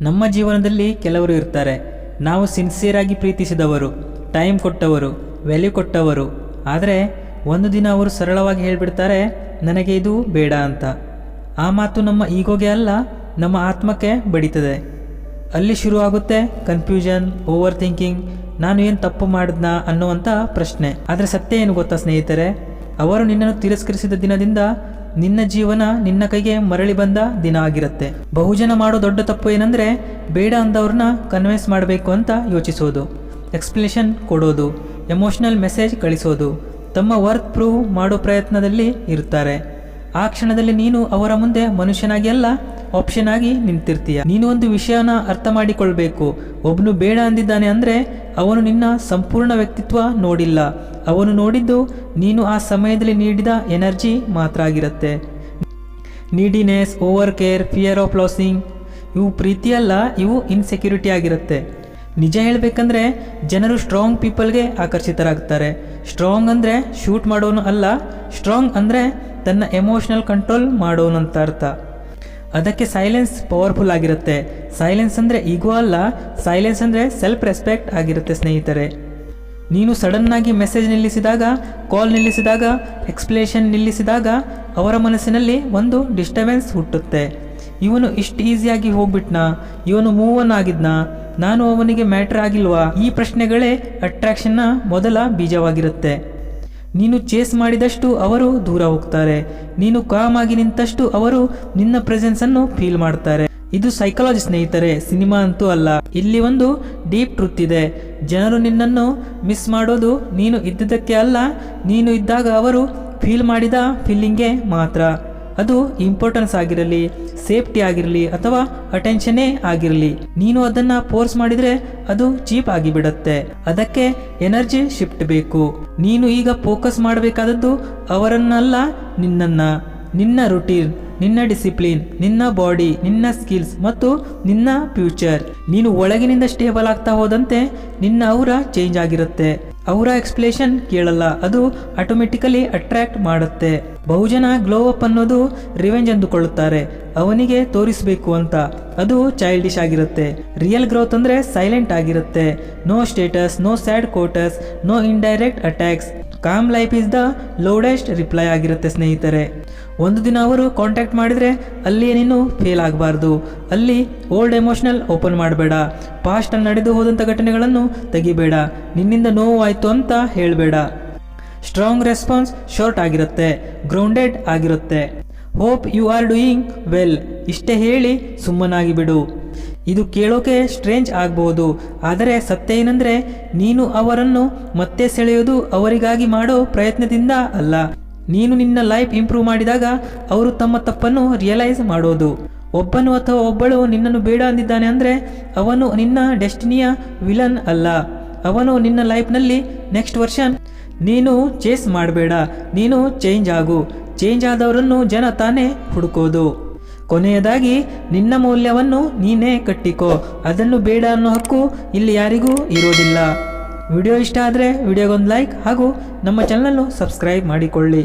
ನಮ್ಮ ಜೀವನದಲ್ಲಿ ಕೆಲವರು ಇರ್ತಾರೆ. ನಾವು ಸಿನ್ಸಿಯರ್ ಆಗಿ ಪ್ರೀತಿಸಿದವರು ಟೈಮ್ ಕೊಟ್ಟವರು ವ್ಯಾಲ್ಯೂ ಕೊಟ್ಟವರು. ಆದರೆ ಒಂದು ದಿನ ಅವರು ಸರಳವಾಗಿ ಹೇಳಿಬಿಡ್ತಾರೆ, ನನಗೆ ಇದು ಬೇಡ ಅಂತ. ಆ ಮಾತು ನಮ್ಮ ಈಗೋಗೆ ಅಲ್ಲ, ನಮ್ಮ ಆತ್ಮಕ್ಕೆ ಬಡಿತದೆ. ಅಲ್ಲಿ ಶುರುವಾಗುತ್ತೆ ಕನ್ಫ್ಯೂಷನ್ ಓವರ್ ಥಿಂಕಿಂಗ್ ನಾನು ಏನು ತಪ್ಪು ಮಾಡಿದ್ನಾ ಅನ್ನುವಂಥ ಪ್ರಶ್ನೆ. ಆದರೆ ಸತ್ಯ ಏನು ಗೊತ್ತಾ ಸ್ನೇಹಿತರೆ? ಅವರು ನಿನ್ನನ್ನು ತಿರಸ್ಕರಿಸಿದ ದಿನದಿಂದ ನಿನ್ನ ಜೀವನ ನಿನ್ನ ಕೈಗೆ ಮರಳಿ ಬಂದ ದಿನ ಆಗಿರುತ್ತೆ. ಬಹುಜನ ಮಾಡೋ ದೊಡ್ಡ ತಪ್ಪು ಏನಂದರೆ ಬೇಡ ಅಂದವ್ರನ್ನ ಕನ್ವಿನ್ಸ್ ಮಾಡಬೇಕು ಅಂತ ಯೋಚಿಸೋದು. ಎಕ್ಸ್ಪ್ಲನೇಷನ್ ಕೊಡೋದು. ಎಮೋಷನಲ್ ಮೆಸೇಜ್ ಕಳಿಸೋದು. ತಮ್ಮ ವರ್ಕ್ ಪ್ರೂವ್ ಮಾಡೋ ಪ್ರಯತ್ನದಲ್ಲಿ ಇರ್ತಾರೆ. ಆ ಕ್ಷಣದಲ್ಲಿ ನೀನು ಅವರ ಮುಂದೆ ಮನುಷ್ಯನಾಗಿ ಅಲ್ಲ ಆಪ್ಷನ್ ಆಗಿ ನಿಂತಿರ್ತೀಯ. ನೀನು ಒಂದು ವಿಷಯನ ಅರ್ಥ ಮಾಡಿಕೊಳ್ಬೇಕು. ಒಬ್ಬನು ಬೇಡ ಅಂದಿದ್ದಾನೆ ಅಂದರೆ ಅವನು ನಿನ್ನ ಸಂಪೂರ್ಣ ವ್ಯಕ್ತಿತ್ವ ನೋಡಿಲ್ಲ. ಅವನು ನೋಡಿದ್ದು ನೀನು ಆ ಸಮಯದಲ್ಲಿ ನೀಡಿದ ಎನರ್ಜಿ ಮಾತ್ರ ಆಗಿರುತ್ತೆ. Neediness over care fear of losing, ಇವು ಪ್ರೀತಿಯಲ್ಲ, ಇವು ಇನ್ಸೆಕ್ಯೂರಿಟಿ ಆಗಿರುತ್ತೆ. ನಿಜ ಹೇಳಬೇಕಂದ್ರೆ ಜನರು ಸ್ಟ್ರಾಂಗ್ ಪೀಪಲ್ಗೆ ಆಕರ್ಷಿತರಾಗ್ತಾರೆ. ಸ್ಟ್ರಾಂಗ್ ಅಂದರೆ ಶೂಟ್ ಮಾಡೋನು ಅಲ್ಲ, ಸ್ಟ್ರಾಂಗ್ ಅಂದರೆ ತನ್ನ ಎಮೋಷನಲ್ ಕಂಟ್ರೋಲ್ ಮಾಡೋನಂತ ಅರ್ಥ. ಅದಕ್ಕೆ ಸೈಲೆನ್ಸ್ ಪವರ್ಫುಲ್ ಆಗಿರುತ್ತೆ. ಸೈಲೆನ್ಸ್ ಅಂದರೆ ಈಗೋ ಅಲ್ಲ ಸೈಲೆನ್ಸ್ ಅಂದರೆ ಸೆಲ್ಫ್ ರೆಸ್ಪೆಕ್ಟ್ ಆಗಿರುತ್ತೆ ಸ್ನೇಹಿತರೆ. ನೀನು ಸಡನ್ನಾಗಿ ಮೆಸೇಜ್ ನಿಲ್ಲಿಸಿದಾಗ ಕಾಲ್ ನಿಲ್ಲಿಸಿದಾಗ ಎಕ್ಸ್ಪ್ಲೇಷನ್ ನಿಲ್ಲಿಸಿದಾಗ ಅವರ ಮನಸ್ಸಿನಲ್ಲಿ ಒಂದು ಡಿಸ್ಟರ್ಬೆನ್ಸ್ ಹುಟ್ಟುತ್ತೆ. ಇವನು ಇಷ್ಟು ಈಸಿಯಾಗಿ ಹೋಗ್ಬಿಟ್ನಾ, ಇವನು ಮೂವ್ ಆನ್ ಆಗಿದ್ನಾ, ನಾನು ಅವನಿಗೆ ಮ್ಯಾಟ್ರ್ ಆಗಿಲ್ವಾ? ಈ ಪ್ರಶ್ನೆಗಳೇ ಅಟ್ರಾಕ್ಷನ್ನ ಮೊದಲ ಬೀಜವಾಗಿರುತ್ತೆ. ನೀನು ಚೇಸ್ ಮಾಡಿದಷ್ಟು ಅವರು ದೂರ ಹೋಗ್ತಾರೆ. ನೀನು ಕಾಮ್ ಆಗಿ ನಿಂತಷ್ಟು ಅವರು ನಿನ್ನ ಪ್ರೆಸೆನ್ಸನ್ನು ಫೀಲ್ ಮಾಡ್ತಾರೆ. ಇದು ಸೈಕಾಲಜಿ ಸ್ನೇಹಿತರೆ, ಸಿನಿಮಾ ಅಂತೂ ಅಲ್ಲ. ಇಲ್ಲಿ ಒಂದು ಡೀಪ್ ಟ್ರೂತ್ ಇದೆ. ಜನರು ನಿನ್ನನ್ನು ಮಿಸ್ ಮಾಡೋದು ನೀನು ಇದ್ದದಕ್ಕೆ ಅಲ್ಲ, ನೀನು ಇದ್ದಾಗ ಅವರು ಫೀಲ್ ಮಾಡಿದ ಫೀಲಿಂಗ್ಗೆ ಮಾತ್ರ. ಅದು ಇಂಪಾರ್ಟೆನ್ಸ್ ಆಗಿರಲಿ ಸೇಫ್ಟಿ ಆಗಿರಲಿ ಅಥವಾ ಅಟೆನ್ಷನ್ನೇ ಆಗಿರಲಿ. ನೀನು ಅದನ್ನು ಫೋರ್ಸ್ ಮಾಡಿದರೆ ಅದು ಚೀಪ್ ಆಗಿಬಿಡತ್ತೆ. ಅದಕ್ಕೆ ಎನರ್ಜಿ ಶಿಫ್ಟ್ ಬೇಕು. ನೀನು ಈಗ ಫೋಕಸ್ ಮಾಡಬೇಕಾದದ್ದು ಅವರನ್ನಲ್ಲ, ನಿನ್ನನ್ನು. ನಿನ್ನ ರುಟೀನ್ ನಿನ್ನ ಡಿಸಿಪ್ಲಿನ್ ನಿನ್ನ ಬಾಡಿ ನಿನ್ನ ಸ್ಕಿಲ್ಸ್ ಮತ್ತು ನಿನ್ನ ಫ್ಯೂಚರ್ ನೀನು ಒಳಗಿನಿಂದ ಸ್ಟೇಬಲ್ ಆಗ್ತಾ ಹೋದಂತೆ ನಿನ್ನ ಅವರ ಚೇಂಜ್ ಆಗಿರುತ್ತೆ. ಅವರ ಎಕ್ಸ್ಪ್ಲೇಷನ್ ಕೇಳಲ್ಲ, ಅದು ಆಟೋಮೆಟಿಕಲಿ ಅಟ್ರಾಕ್ಟ್ ಮಾಡುತ್ತೆ. ಬಹುಜನ ಗ್ಲೋ ಅಪ್ ಅನ್ನೋದು ರಿವೆಂಜ್ ಅಂದುಕೊಳ್ಳುತ್ತಾರೆ. ಅವನಿಗೆ ತೋರಿಸಬೇಕು ಅಂತ. ಅದು ಚೈಲ್ಡಿಶ್ ಆಗಿರುತ್ತೆ. ರಿಯಲ್ ಗ್ರೋತ್ ಅಂದ್ರೆ ಸೈಲೆಂಟ್ ಆಗಿರುತ್ತೆ. No status, no sad quotes no indirect attacks. Calm life is the loudest reply ಆಗಿರುತ್ತೆ ಸ್ನೇಹಿತರೆ. ಒಂದು ದಿನ ಅವರು ಕಾಂಟ್ಯಾಕ್ಟ್ ಮಾಡಿದರೆ ಅಲ್ಲಿ ನೀನು ಫೇಲ್ ಆಗಬಾರ್ದು. ಅಲ್ಲಿ ಓಲ್ಡ್ ಎಮೋಷನಲ್ ಓಪನ್ ಮಾಡಬೇಡ. ಪಾಸ್ಟಲ್ಲಿ ನಡೆದು ಹೋದಂಥ ಘಟನೆಗಳನ್ನು ತೆಗಿಬೇಡ. ನಿನ್ನಿಂದ ನೋವು ಆಯಿತು ಅಂತ ಹೇಳಬೇಡ. ಸ್ಟ್ರಾಂಗ್ ರೆಸ್ಪಾನ್ಸ್ ಶಾರ್ಟ್ ಆಗಿರುತ್ತೆ. ಗ್ರೌಂಡೆಡ್ ಆಗಿರುತ್ತೆ. Hope you are doing well ಇಷ್ಟೇ ಹೇಳಿ ಸುಮ್ಮನಾಗಿ ಬಿಡು ಇದು ಕೇಳೋಕೆ ಸ್ಟ್ರೇಂಜ್ ಆಗ್ಬೋದು. ಆದರೆ ಸತ್ಯ ಏನಂದ್ರೆ, ನೀನು ಅವರನ್ನು ಮತ್ತೆ ಸೆಳೆಯೋದು ಅವರಿಗಾಗಿ ಮಾಡೋ ಪ್ರಯತ್ನದಿಂದ ಅಲ್ಲ. ನೀನು ನಿನ್ನ ಲೈಫ್ ಇಂಪ್ರೂವ್ ಮಾಡಿದಾಗ ಅವರು ತಮ್ಮ ತಪ್ಪನ್ನು ರಿಯಲೈಸ್ ಮಾಡೋದು. ಒಬ್ಬನು ಅಥವಾ ಒಬ್ಬಳು ನಿನ್ನನ್ನು ಬೇಡ ಅಂದಿದ್ದಾನೆ ಅಂದರೆ, ಅವನು ನಿನ್ನ ಡೆಸ್ಟಿನಿಯ ವಿಲನ್ ಅಲ್ಲ. ಅವನು ನಿನ್ನ ಲೈಫ್ನಲ್ಲಿ ನೆಕ್ಸ್ಟ್ ವರ್ಷನ್ ನೀನು ಚೇಸ್ ಮಾಡಬೇಡ. ನೀನು ಚೇಂಜ್ ಆಗು. ಚೇಂಜ್ ಆದವರನ್ನು ಜನ ತಾನೇ ಹುಡುಕೋದು. ಕೊನೆಯದಾಗಿ ನಿನ್ನ ಮೌಲ್ಯವನ್ನು ನೀನೇ ಕಟ್ಟಿಕೋ. ಅದನ್ನು ಬೇಡ ಅನ್ನೋ ಹಕ್ಕು ಇಲ್ಲಿ ಯಾರಿಗೂ ಇರೋದಿಲ್ಲ. ವಿಡಿಯೋ ಇಷ್ಟ ಆದರೆ ವಿಡಿಯೋಗೊಂದು ಲೈಕ್ ಹಾಗೂ ನಮ್ಮ ಚಾನಲನ್ನು ಸಬ್ಸ್ಕ್ರೈಬ್ ಮಾಡಿಕೊಳ್ಳಿ.